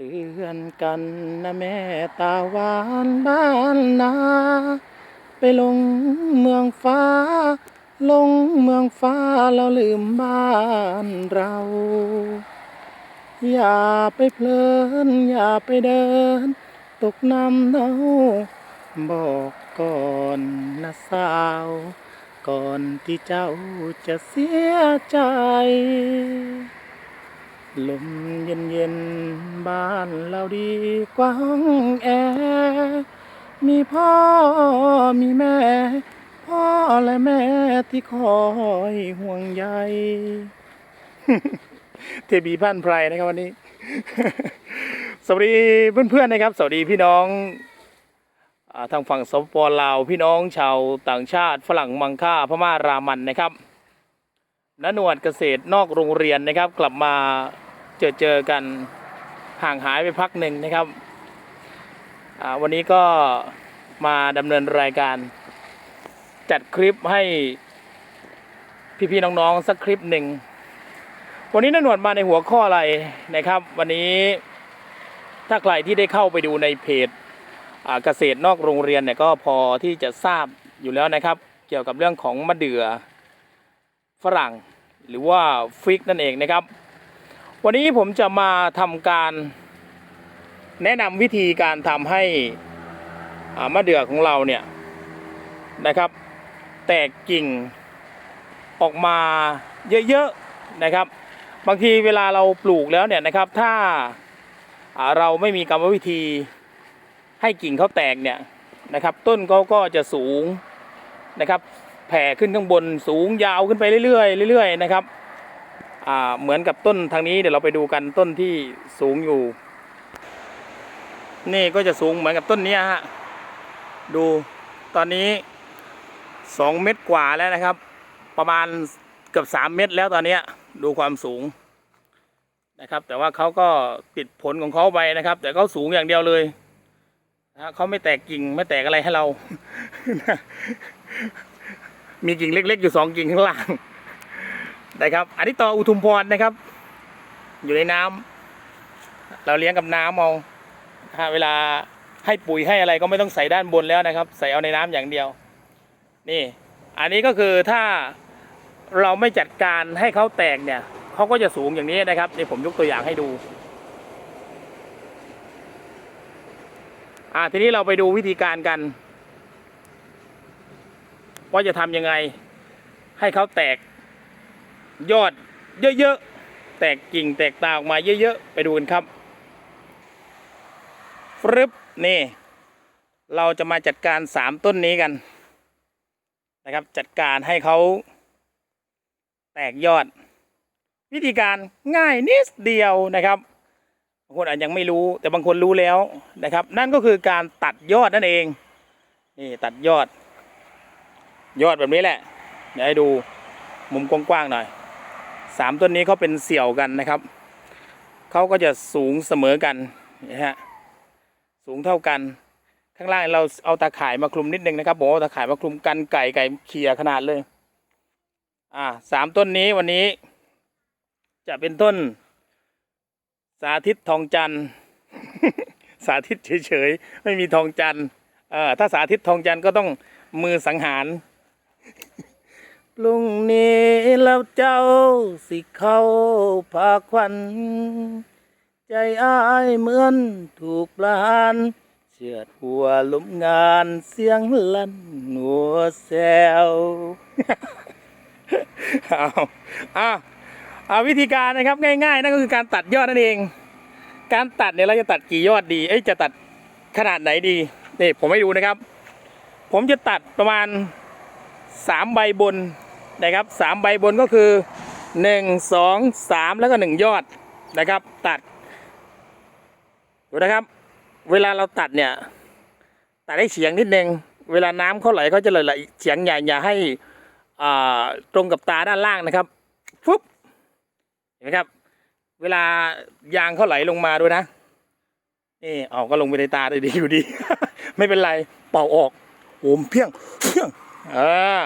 เตือนกันนะแม่ตาหวานบ้านนาไปลงเมืองฟ้า ลงเมืองฟ้าแล้วลืมบ้านเรา อย่าไปเพลิน อย่าไปเดิน ตกน้ำเนาบอกก่อนนะสาว ก่อนที่เจ้าจะเสียใจ ลมเย็นเย็นบ้านเราดีกว้างแอ มีพ่อมีแม่ พ่อและแม่ที่คอยห่วงใยเทบีพันไพรนะครับวันนี้ สวัสดีเพื่อนๆนะครับ สวัสดีพี่น้องอทางฝั่งสปปลาวพี่น้องชาวต่างชาติฝรั่งมังค่าพม่ารามันนะครับ ณหนวดเกษตรนอกโรงเรียนนะครับ กลับมาเจอเจอกันห่างหายไปพักหนึ่งนะครับ วันนี้ก็มาดำเนินรายการ จัดคลิปให้พี่ๆน้องๆสักคลิปหนึ่ง วันนี้นหนวดมาในหัวข้ออะไรนะครับ วันนี้ถ้าใครที่ได้เข้าไปดูในเพจเกษตรนอกโรงเรียนเนี่ยก็พอที่จะทราบอยู่แล้วนะครับ เกี่ยวกับเรื่องของมะเดื่อ ฝรั่งหรือว่าฟิกนั่นเองนะครับ วันนี้ผมจะมาทำการแนะนำวิธีการทำให้มะเดื่อของเราเนี่ยนะครับ แตกกิ่งออกมาเยอะๆนะครับ บางทีเวลาเราปลูกแล้วเนี่ยนะครับ ถ้าเราไม่มีกรรมวิธีให้กิ่งเขาแตกเนี่ยนะครับ ต้นเขาก็จะสูงนะครับ แผ่ขึ้นข้างบนสูงยาวขึ้นไปเรื่อยๆเรื่อยๆนะครับเหมือนกับต้นทางนี้เดี๋ยวเราไปดูกันต้นที่สูงอยู่ นี่ก็จะสูงเหมือนกับต้นนี้ฮะดูตอนนี้สองเมตรกว่าแล้วนะครับ ประมาณเกือบสามเมตรแล้วตอนนี้ดูความสูงนะครับ แต่ว่าเขาก็ติดผลของเขาไปนะครับ แต่เขาสูงอย่างเดียวเลยนะเขาไม่แตกกิ่งไม่แตกอะไรให้เรา มีกิ่งเล็ก ๆ อยู่สองกิ่งข้างล่างนะครับ อันนี้ต่ออุทุมพรนะครับ อยู่ในน้ำเราเลี้ยงกับน้ำเอาเวลาให้ปุ๋ยให้อะไรก็ไม่ต้องใส่ด้านบนแล้วนะครับ ใส่เอาในน้ำอย่างเดียว นี่ อันนี้ก็คือถ้าเราไม่จัดการให้เขาแตกเนี่ยเขาก็จะสูงอย่างนี้นะครับนี่ผมยกตัวอย่างให้ดูอ่าทีนี้เราไปดูวิธีการกัน ว่าจะทำยังไง ให้เขาแตกยอดเยอะๆ แตกกิ่งแตกตาออกมาเยอะๆ ไปดูกันครับฟรึบนี่ เราจะมาจัดการสามต้นนี้กันนะครับจัดการให้เขาแตกยอด วิธีการง่ายนิดเดียวนะครับบางคนอาจยังไม่รู้แต่บางคนรู้แล้วนะครับ นั่นก็คือการตัดยอดนั่นเองนี่ตัดยอด ยอดแบบนี้แหละ เดี๋ยวให้ดูมุมกว้างๆหน่อยสามต้นนี้เขาเป็นเสี่ยวกันนะครับ เขาก็จะสูงเสมอกันนะฮะ สูงเท่ากัน ข้างล่างเราเอาตาข่ายมาคลุมนิดนึงนะครับผมเอาตาข่ายมาคลุมกันไก่ไก่เขี่ยขนาดเลย อ่าสามต้นนี้วันนี้ จะเป็นต้น สาธิตทองจันทร์ สาธิตเฉยๆ ไม่มีทองจันทร์ เอ่อถ้าสาธิตทองจันทร์ก็ต้องมือสังหาร พรุ่งนี้เราเจ้าสิเข้าพาควัน ใจอ้ายเหมือนถูกปลานเชือดหัวลุมงานเสียงลั่นหัวแซวเอาเอาเอาวิธีการนะครับง่ายๆนั่นก็คือการตัดยอดนั่นเอง การตัดเนี่ยเราจะตัดกี่ยอดดีเอ้ยจะตัดขนาดไหนดีนี่ผมให้ดูนะครับ ผมจะตัดประมาณสามใบบน นะครับสามใบบนก็คือหนึ่งสองสามแล้วก็หนึ่งยอดนะครับ ตัดดูนะครับ เวลาเราตัดเนี่ยตัดให้เฉียงนิดนึงเวลาน้ำเขาไหลเขาจะไหลเฉียงใหญ่อย่าให้ตรงกับตาด้านล่างนะครับฟึบเห็นไหมครับ เวลายางเขาไหลลงมาด้วยนะนี่เอาก็ลงไปในตาได้ดีอยู่ดี ไม่เป็นไรเป่าออกโหมเพียงเพียงเออ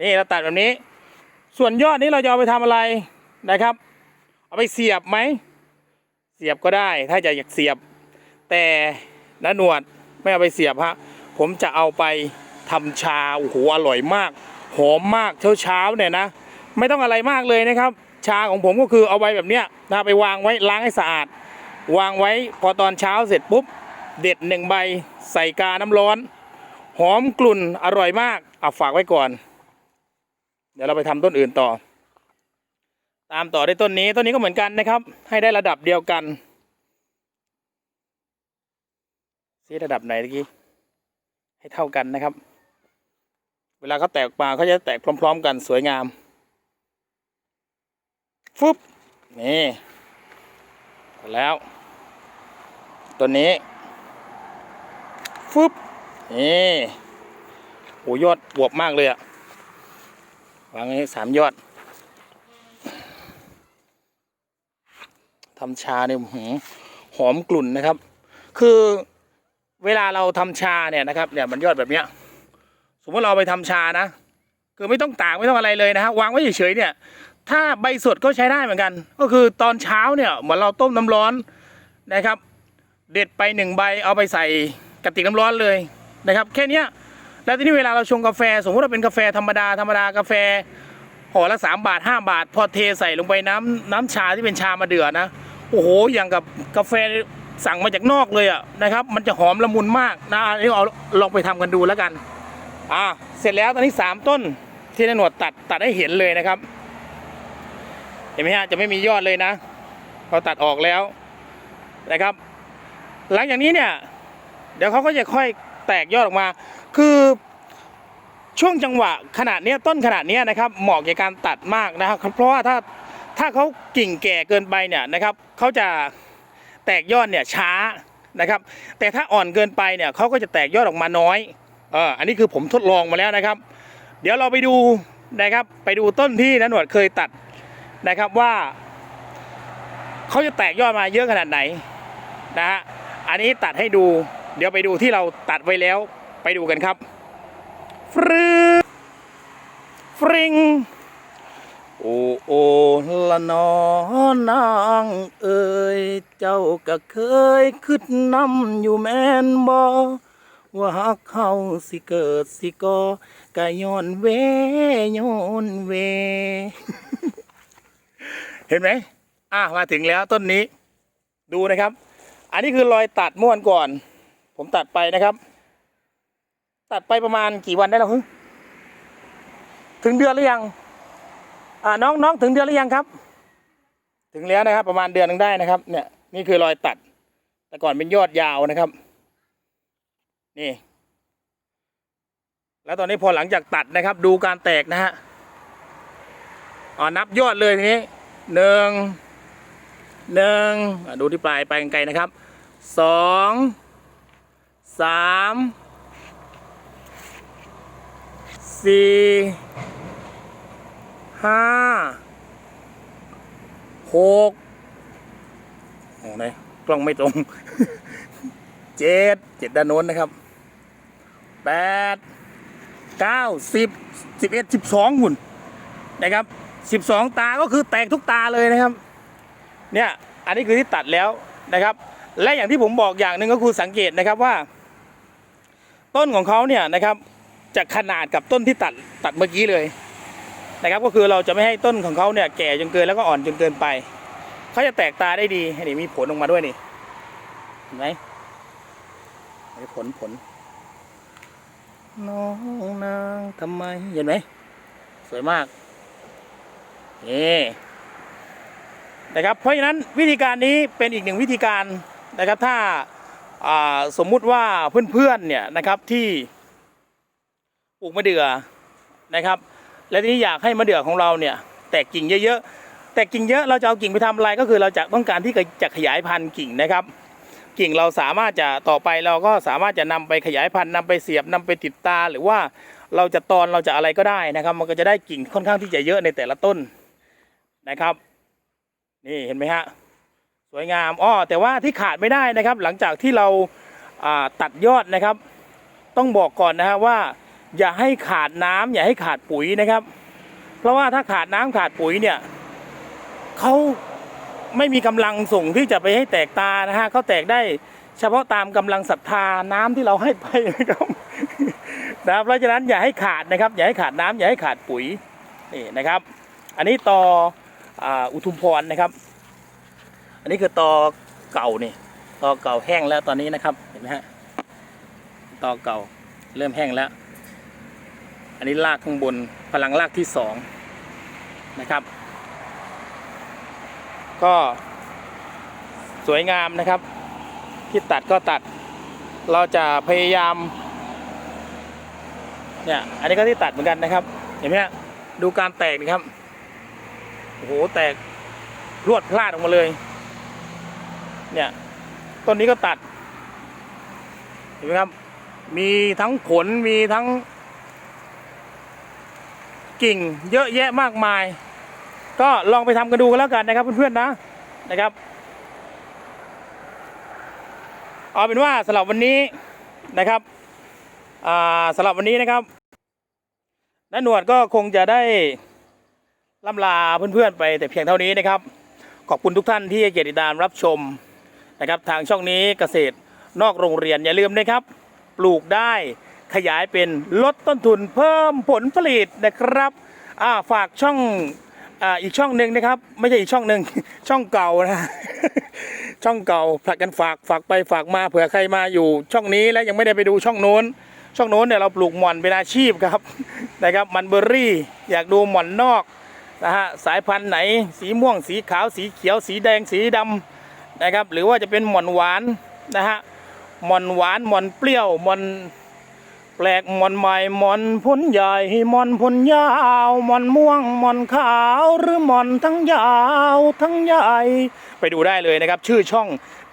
นี่เราตัดแบบนี้ ส่วนยอดนี้เราจะเอาไปทำอะไรนะครับ เอาไปเสียบไหม เสียบก็ได้ถ้าจะอยากเสียบ แต่นหนวดไม่เอาไปเสียบฮะผมจะเอาไปทำชาโอ้โหอร่อยมาก หอมมากเช้าเช้าเนี่ยนะ ไม่ต้องอะไรมากเลยนะครับ ชาของผมก็คือเอาไว้แบบเนี้ยนะไปวางไว้ล้างให้สะอาด วางไว้พอตอนเช้าเสร็จปุ๊บ เด็ดหนึ่งใบใส่กาน้ำร้อน หอมกลุ่นอร่อยมากเอาฝากไว้ก่อน เดี๋ยวเราไปทำต้นอื่นต่อ ตามต่อได้ต้นนี้ต้นนี้ก็เหมือนกันนะครับ ให้ได้ระดับเดียวกันซีระดับไหนเมื่อกี้ให้เท่ากันนะครับ เวลาเขาแตกมาเขาจะแตกพร้อม ๆ กันสวยงามฟึบนี่แล้วตัวนี้ฟึบนี่โอ้ยอดบวบมากเลยอะ วางไว้สามยอดทำชาเนี่ยหอมกลุ่นนะครับ คือเวลาเราทำชาเนี่ยนะครับเนี่ยมันยอดแบบเนี้ย สมมติเราไปทำชานะคือไม่ต้องตากไม่ต้องอะไรเลยนะฮะวางไว้เฉยๆเนี่ย ถ้าใบสดก็ใช้ได้เหมือนกัน ก็คือตอนเช้าเนี่ยเหมือนเราต้มน้ำร้อนนะครับ เด็ดไปหนึ่งใบเอาไปใส่กระติกน้ำร้อนเลยนะครับ แค่เนี้ย แล้วทีนี้เวลาเราชงกาแฟ สมมติว่าเป็นกาแฟธรรมดาธรรมดากาแฟห่อละสามบาทห้าบาท พอเทใส่ลงไปน้ำน้ำชาที่เป็นชามาเดือดนะ โอ้โหอย่างกับกาแฟสั่งมาจากนอกเลยอะนะครับ มันจะหอมละมุนมากนะอันนี้เอาลองไปทำกันดูแล้วกันอ่าเสร็จแล้วตอนนี้สามต้นที่นาหนวดตัดตัดให้เห็นเลยนะครับ เห็นไหมฮะจะไม่มียอดเลยนะพอตัดออกแล้วนะครับ หลังจากนี้เนี่ย เดี๋ยวเขาก็จะค่อย แตกยอดออกมา คือช่วงจังหวะขนาดเนี้ยต้นขนาดเนี้ยนะครับเหมาะแก่การตัดมากนะครับ เพราะว่าถ้าถ้าเขากิ่งแก่เกินไปเนี่ยนะครับเขาจะแตกยอดเนี่ยช้านะครับ แต่ถ้าอ่อนเกินไปเนี่ยเขาก็จะแตกยอดออกมาน้อยเอออันนี้คือผมทดลองมาแล้วนะครับ เดี๋ยวเราไปดูนะครับไปดูต้นที่นันหนวดเคยตัดนะครับว่าเขาจะแตกยอดมาเยอะขนาดไหนนะฮะอันนี้ตัดให้ดู เดี๋ยวไปดูที่เราตัดไว้แล้วไปดูกันครับฟรึฟริงโอโอละนอนางเอ่ยเจ้าก็เคยคิดนนำอยู่แม่นบ่ว่าหากเขาสิเกิดสิกอกะย้อนเวย้อนเว เห็นไหมอะมาถึงแล้วต้นนี้ ดูนะครับ อันนี้คือรอยตัดมื่อวันก่อน ผมตัดไปนะครับ ตัดไปประมาณกี่วันได้แล้วฮึถึงเดือนหรือยังอ่าน้องน้องถึงเดือนหรือยังครับ ถึงแล้วนะครับ ประมาณเดือนนึงได้นะครับ เนี่ยนี่คือรอยตัด แต่ก่อนเป็นยอดยาวนะครับ นี่ แล้วตอนนี้พอหลังจากตัดนะครับ ดูการแตกนะฮะอ๋อนับยอดเลยทีนี้หนึ่งหนึ่งดูที่ปลายไปไกลนะครับสอง สามสี่ห้าหกโอ้ไหนกล้องไม่ตรงเจ็ดเจ็ดด้านโน้นนะครับแปดเก้าสิบสิบเอ็ดสิบสองหุ่นนะครับสิบสองตาก็คือแตกทุกตาเลยนะครับ เนี่ย อันนี้คือที่ตัดแล้วนะครับ และอย่างที่ผมบอกอย่างหนึ่งก็คือสังเกตนะครับว่า ต้นของเขาเนี่ยนะครับจะขนาดกับต้นที่ตัดตัดเมื่อกี้เลยนะครับ ก็คือเราจะไม่ให้ต้นของเขาเนี่ยแก่จนเกินแล้วก็อ่อนจนเกินไปเขาจะแตกตาได้ดีนี่มีผลออกมาด้วยนี่เห็นไหมผลผลน้องนางทำไมเห็นไหมสวยมากนี่นะครับเพราะฉะนั้นวิธีการนี้เป็นอีกหนึ่งวิธีการนะครับถ้า สมมุติว่าเพื่อนๆเนี่ยนะครับที่ปลูกมะเดื่อนะครับ และทีนี้อยากให้มะเดื่อของเราเนี่ยแตกกิ่งเยอะๆแตกกิ่งเยอะเราจะเอากิ่งไปทำอะไรก็คือเราจะต้องการที่จะขยายพันธุ์กิ่งนะครับ กิ่งเราสามารถจะต่อไปเราก็สามารถจะนำไปขยายพันธุ์นำไปเสียบนำไปติดตา หรือว่าเราจะตอนเราจะอะไรก็ได้นะครับ มันก็จะได้กิ่งค่อนข้างที่จะเยอะในแต่ละต้นนะครับ นี่เห็นไหมฮะ วยงามอ้อแต่ว่าที่ขาดไม่ได้นะครับ หลังจากที่เราาตัดยอดนะครับ ต้องบอกก่อนนะฮะว่า อย่าให้ขาดน้ำอย่าให้ขาดปุ๋ยนะครับ เพราะว่าถ้าขาดน้ำขาดปุ๋ยเนี่ยเขาไม่มีกำลังส่งที่จะไปให้แตกตานะฮะเขาแตกได้เฉพาะตามกำลังศรัทธาน้ำที่เราให้ไปนะครับนะเพราะฉะนั้นอย่าให้ขาดนะครับ อย่าให้ขาดน้ำอย่าให้ขาดปุ๋ยนี่นะครับ อันนี้ตอออุทุมพรนะครับ อันนี้คือตอเก่านี่ตอเก่าแห้งแล้วตอนนี้นะครับเห็นไหมฮะตอเก่าเริ่มแห้งแล้ว อันนี้รากข้างบนพลังรากที่สองนะครับ ก็สวยงามนะครับ ที่ตัดก็ตัด เราจะพยายามเนี่ยอันนี้ก็ที่ตัดเหมือนกันนะครับ เห็นไหมฮะดูการแตกนะครับโอ้โหแตกรวดพลาดออกมาเลย เนี่ยต้นนี้ก็ตัด เห็นไหมครับ มีทั้งผลมีทั้ง กิ่งเยอะแยะมากมาย ก็ลองไปทำกันดูกันแล้วกันนะครับเพื่อนๆนะนะครับเอาเป็นว่าสำหรับวันนี้นะครับสำหรับวันนี้นะครับน้าหนวดก็คงจะได้ล่ำลาเพื่อนๆไปแต่เพียงเท่านี้นะครับ ขอบคุณทุกท่านที่เกียรติดามรับชม นะครับทางช่องนี้เกษตรนอกโรงเรียนอย่าลืมนะครับ ปลูกได้ขยายเป็นลดต้นทุนเพิ่มผลผลิตนะครับาฝากช่องออีกช่องหนึ่งนะครับ ไม่ใช่อีกช่องหนึ่งช่องเก่านะช่องเก่าผลัดกันฝากฝากไปฝากมาเผื่อใครมาอยู่ ช่องนี้แล้วยังไม่ได้ไปดูช่องโน้น ช่องโน้นเนี่ยเราปลูกหม่อนเป็นอาชีพครับนะครับมันเบอร์รี่อยากดูหม่อนนอกนะฮะสายพันธุ์ไหน สีม่วงสีขาวสีเขียวสีแดงสีดำ นะครับ หรือว่าจะเป็นหม่อนหวานนะฮะหม่อนหวานหม่อนเปรี้ยวหม่อนแปลกหม่อนใหม่หม่อนพ้นใหญ่หม่อนพ้นยาวหม่อนม่วงหม่อนขาวหรือหม่อนทั้งยาวทั้งใหญ่ ไปดูได้เลยนะครับ ชื่อช่อง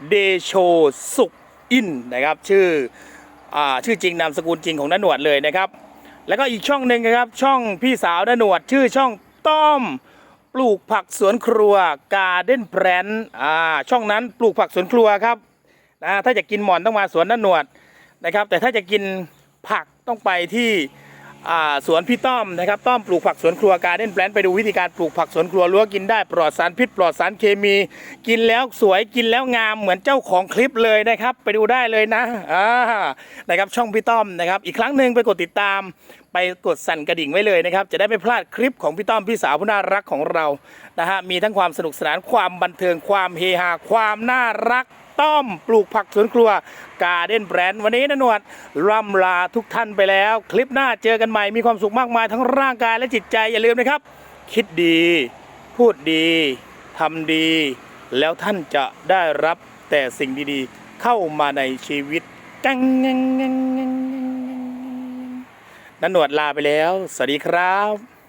เดโชสุขอินนะครับ ชื่ออ่าชื่อจริงนามสกุลจริงของน้าหนวดเลยนะครับ แล้วก็อีกช่องหนึ่งนะครับ ช่องพี่สาวน้าหนวด ชื่อช่องต้อม ปลูกผักสวนครัวการ์เด้นแพรนอ่าช่องนั้นปลูกผักสวนครัวครับนะถ้าจะกินหมอนต้องมาสวนน้าหนวดนะครับ แต่ถ้าจะกินผักต้องไปที่ สวนพี่ต้อมนะครับต้อมปลูกผักสวนครัวการเด้นแพลนไปดูวิธีการปลูกผักสวนครัวรั้วกินได้ปลอดสารพิษปลอดสารเคมี กินแล้วสวยกินแล้วงามเหมือนเจ้าของคลิปเลยนะครับ ไปดูได้เลยนะอ่านะครับช่องพี่ต้อมนะครับ อีกครั้งหนึ่งไปกดติดตาม ไปกดสั่นกระดิ่งไว้เลยนะครับ จะได้ไม่พลาดคลิปของพี่ต้อมพี่สาวผู้น่ารักของเรานะฮะมีทั้งความสนุกสนานความบันเทิงความเฮฮาความน่ารัก ต้อมปลูกผักสวนครัวการ์เด้นแบรนด์วันนี้นะหนวดร่ำลาทุกท่านไปแล้ว คลิปหน้าเจอกันใหม่มีความสุขมากมายทั้งร่างกายและจิตใจอย่าลืมนะครับ คิดดี พูดดีทำดี แล้วท่านจะได้รับแต่สิ่งดีๆ เข้ามาในชีวิตกังงังงังงังงังนันหนวดลาไปแล้ว สวัสดีครับ